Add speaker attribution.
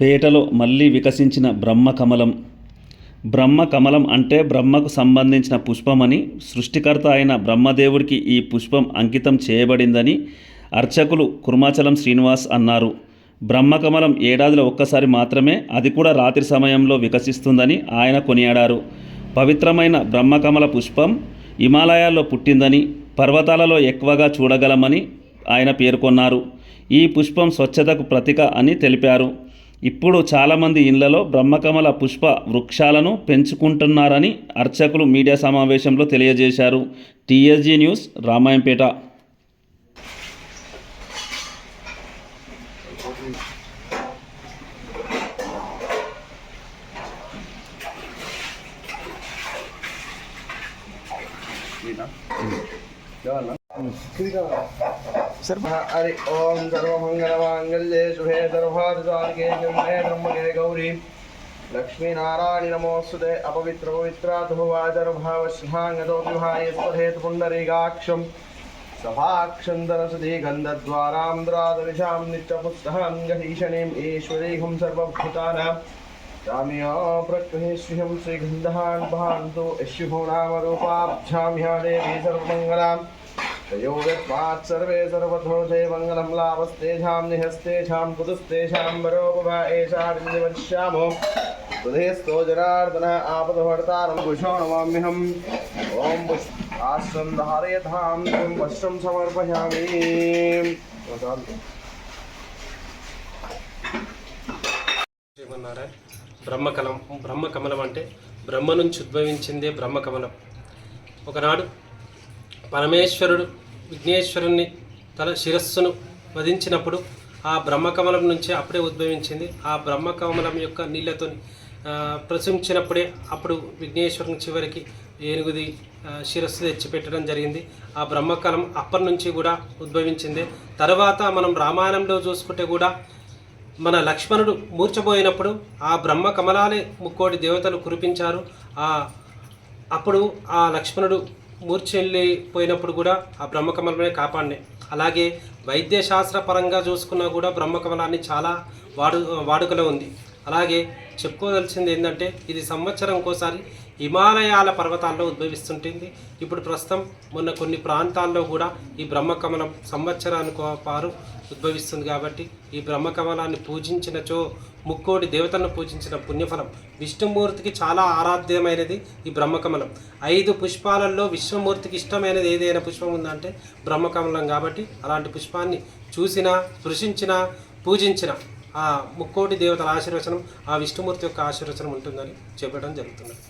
Speaker 1: పేటలో మళ్ళీ వికసించిన బ్రహ్మకమలం. బ్రహ్మకమలం అంటే బ్రహ్మకు సంబంధించిన పుష్పమని సృష్టికర్త అయిన బ్రహ్మదేవుడికి ఈ పుష్పం అంకితం చేయబడిందని అర్చకులు కుర్మాచలం శ్రీనివాస్ అన్నారు. బ్రహ్మకమలం ఏడాదిలో ఒక్కసారి మాత్రమే అది కూడా రాత్రి సమయంలో వికసిస్తుందని ఆయన కొనియాడారు. పవిత్రమైన బ్రహ్మకమల పుష్పం హిమాలయాల్లో పుట్టిందని పర్వతాలలో ఎక్కువగా చూడగలమని ఆయన పేర్కొన్నారు. ఈ పుష్పం స్వచ్ఛతకు ప్రతీక అని తెలిపారు. ఇప్పుడు చాలామంది ఇళ్ళలో బ్రహ్మకమల పుష్ప వృక్షాలను పెంచుకుంటున్నారని అర్చకులు మీడియా సమావేశంలో తెలియజేశారు. TSG news Ramayampet.
Speaker 2: हरि ओम सर्वमंगलमांगल्ये शुभे सर्वार्धार्गे जन्मे ब्रह्मगे गौरी लक्ष्मीनारायण नमोस्तुते अपवित्र पवित्राधुवाचरभावश्रहाङ्गतो विहाय स्पहेत पुण्डरीकाक्षम् सभाक्षन्दनसुधी गन्धद्वारान्द्रादविशां नित्यपुस्तहां गहीषणीम् ईश्वरीहं सर्वभूतानां राम्या प्रकृहेश्रियं श्रीगन्धान् भान्तु यश्युभो नाम रूपाभ्यां ह्या देवी सर्वमङ्गलाम् तयोगत्वात् सर्वे सर्वतो जय मङ्गलं लाभस्तेषां निहस्तेषां कुतुस्तेषां वरोपभा एषा विन्दिवश्यामो हृदयस्थो जनार्दन आपदभर्तारं कुशो नमाम्यहम् ॐ पुष्प आश्रं धारयतां त्वं वस्त्रं समर्पयामि
Speaker 3: శ్రీమన్నారాయణ బ్రహ్మకలం బ్రహ్మకమలం అంటే బ్రహ్మ నుంచి ఉద్భవించిందే బ్రహ్మకమలం ఒకనాడు పరమేశ్వరుడు విఘ్నేశ్వరుణ్ణి తన శిరస్సును వధించినప్పుడు ఆ బ్రహ్మకమలం నుంచే అప్పుడే ఉద్భవించింది. ఆ బ్రహ్మకమలం యొక్క నీళ్ళతో ప్రశంసినప్పుడే అప్పుడు విఘ్నేశ్వరుని చివరికి ఏనుగుది శిరస్సు తెచ్చిపెట్టడం జరిగింది. ఆ బ్రహ్మకలం అప్పటి నుంచి కూడా ఉద్భవించింది. తర్వాత మనం రామాయణంలో చూసుకుంటే కూడా మన లక్ష్మణుడు మూర్చబోయినప్పుడు ఆ బ్రహ్మ కమలాలే ముక్కోటి దేవతలు కురిపించారు. ఆ అప్పుడు ఆ లక్ష్మణుడు మూర్చెల్లిపోయినప్పుడు కూడా ఆ బ్రహ్మకమలమే కాపాడినాయి. అలాగే వైద్యశాస్త్ర పరంగా చూసుకున్నా కూడా బ్రహ్మకమలాన్ని చాలా వాడు వాడుకలో ఉంది. అలాగే చెప్పుకోదలిచింది ఏంటంటే ఇది సంవత్సరం ఒకసారి హిమాలయాల పర్వతాల్లో ఉద్భవిస్తుంటుంది. ఇప్పుడు ప్రస్తుతం మొన్న కొన్ని ప్రాంతాల్లో కూడా ఈ బ్రహ్మకమలం సంవత్సరానికి పారు ఉద్భవిస్తుంది కాబట్టి ఈ బ్రహ్మకమలాన్ని పూజించినచో ముక్కోటి దేవతలను పూజించిన పుణ్యఫలం విష్ణుమూర్తికి చాలా ఆరాధ్యమైనది ఈ బ్రహ్మకమలం. ఐదు పుష్పాలలో విష్ణుమూర్తికి ఇష్టమైనది ఏదైనా పుష్పం ఉందంటే బ్రహ్మకమలం కాబట్టి అలాంటి పుష్పాన్ని చూసినా స్పృశించినా పూజించిన ఆ ముక్కోటి దేవతల ఆశీర్వచనం ఆ విష్ణుమూర్తి యొక్క ఆశీర్వచనం ఉంటుందని చెప్పడం జరుగుతున్నది.